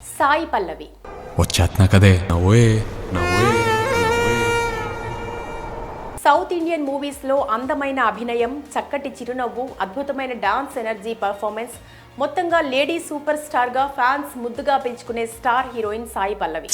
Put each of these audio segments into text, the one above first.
సాయి పల్లవి. వచ్చేస్తున్నా కదే. South Indian మూవీస్లో అందమైన అభినయం చక్కటి చిరునవ్వు అద్భుతమైన డాన్స్ ఎనర్జీ పర్ఫార్మెన్స్ మొత్తంగా లేడీ సూపర్ స్టార్గా ఫ్యాన్స్ ముద్దుగా పెంచుకునే స్టార్ హీరోయిన్ సాయి పల్లవి.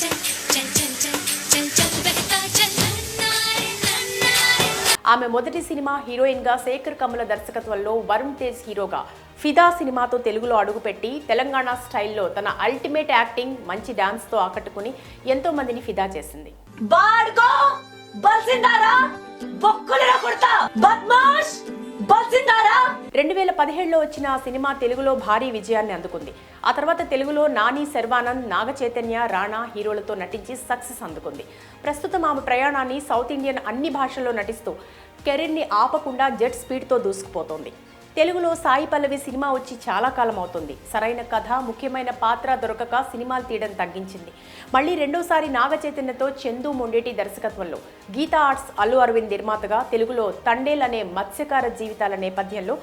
ఆమె మొదటి సినిమా హీరోయిన్గా శేఖర్ కమల దర్శకత్వంలో వరుణ్ తేజ్ హీరోగా ఫిదా సినిమాతో తెలుగులో అడుగుపెట్టి తెలంగాణ స్టైల్లో తన అల్టిమేట్ యాక్టింగ్ మంచి డాన్స్తో ఆకట్టుకుని ఎంతో మందిని ఫిదా చేసింది. రెండు వేల పదిహేడులో వచ్చిన ఆ సినిమా తెలుగులో భారీ విజయాన్ని అందుకుంది. ఆ తర్వాత తెలుగులో నాని శర్వానంద్ నాగ చైతన్య రాణా హీరోలతో నటించి సక్సెస్ అందుకుంది. ప్రస్తుతం ఆమె ప్రయాణాన్ని సౌత్ ఇండియన్ అన్ని భాషల్లో నటిస్తూ కెరీర్ని ఆపకుండా జెట్ స్పీడ్తో దూసుకుపోతోంది. తెలుగులో సాయి పల్లవి సినిమా వచ్చి చాలా కాలం అవుతుంది. సరైన కథ ముఖ్యమైన పాత్ర దొరకక సినిమాలు తీయడం తగ్గించింది. మళ్ళీ రెండోసారి నాగ చైతన్యతో చందు మొండేటి దర్శకత్వంలో. గీతా ఆర్ట్స్ అల్లు అరవింద్ నిర్మాతగా తెలుగులో తండేల్ అనే మత్స్యకార జీవితాల నేపథ్యంలో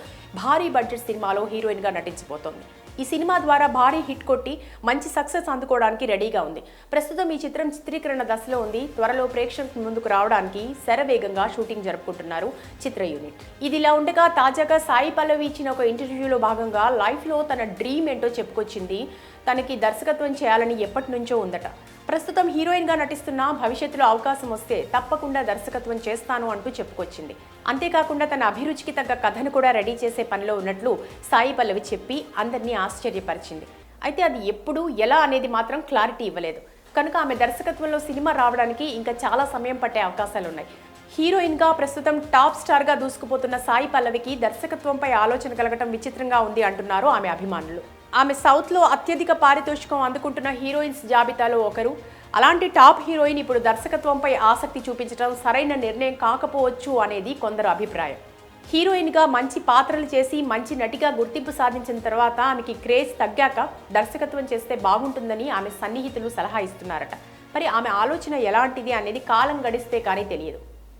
భారీ బడ్జెట్ సినిమాలో హీరోయిన్గా నటించబోతోంది. ఈ సినిమా ద్వారా భారీ హిట్ కొట్టి మంచి సక్సెస్ అందుకోవడానికి రెడీగా ఉంది. ప్రస్తుతం ఈ చిత్రం చిత్రీకరణ దశలో ఉంది. త్వరలో ప్రేక్షకుల ముందుకు రావడానికి శరవేగంగా షూటింగ్ జరుపుకుంటున్నారు చిత్ర యూనిట్. ఇది ఇలా ఉండగా తాజాగా సాయి పల్లవి ఇచ్చిన ఒక ఇంటర్వ్యూలో భాగంగా లైఫ్లో తన డ్రీమ్ ఏంటో చెప్పుకొచ్చింది. తనకి దర్శకత్వం చేయాలని ఎప్పటి నుంచో ఉందట. ప్రస్తుతం హీరోయిన్గా నటిస్తున్న భవిష్యత్తులో అవకాశం వస్తే తప్పకుండా దర్శకత్వం చేస్తాను అంటూ చెప్పుకొచ్చింది. అంతేకాకుండా తన అభిరుచికి తగ్గ కథను కూడా రెడీ చేసే పనిలో ఉన్నట్లు సాయి పల్లవి చెప్పి అందరినీ ఆశ్చర్యపరిచింది. అయితే అది ఎప్పుడు ఎలా అనేది మాత్రం క్లారిటీ ఇవ్వలేదు. కనుక ఆమె దర్శకత్వంలో సినిమా రావడానికి ఇంకా చాలా సమయం పట్టే అవకాశాలు ఉన్నాయి హీరోయిన్గా ప్రస్తుతం టాప్ స్టార్గా దూసుకుపోతున్న సాయి పల్లవికి దర్శకత్వంపై ఆలోచన కలగటం విచిత్రంగా ఉంది అంటున్నారు ఆమె అభిమానులు. ఆమె సౌత్లో అత్యధిక పారితోషికం అందుకుంటున్న హీరోయిన్స్ జాబితాలో ఒకరు. అలాంటి టాప్ హీరోయిన్ ఇప్పుడు దర్శకత్వంపై ఆసక్తి చూపించడం సరైన నిర్ణయం కాకపోవచ్చు అనేది కొందరు అభిప్రాయం. హీరోయిన్గా మంచి పాత్రలు చేసి మంచి నటిగా గుర్తింపు సాధించిన తర్వాత ఆమెకి క్రేజ్ తగ్గాక దర్శకత్వం చేస్తే బాగుంటుందని ఆమె సన్నిహితులు సలహా ఇస్తున్నారట. మరి ఆమె ఆలోచన ఎలాంటిది అనేది కాలం గడిస్తే కానీ తెలియదు.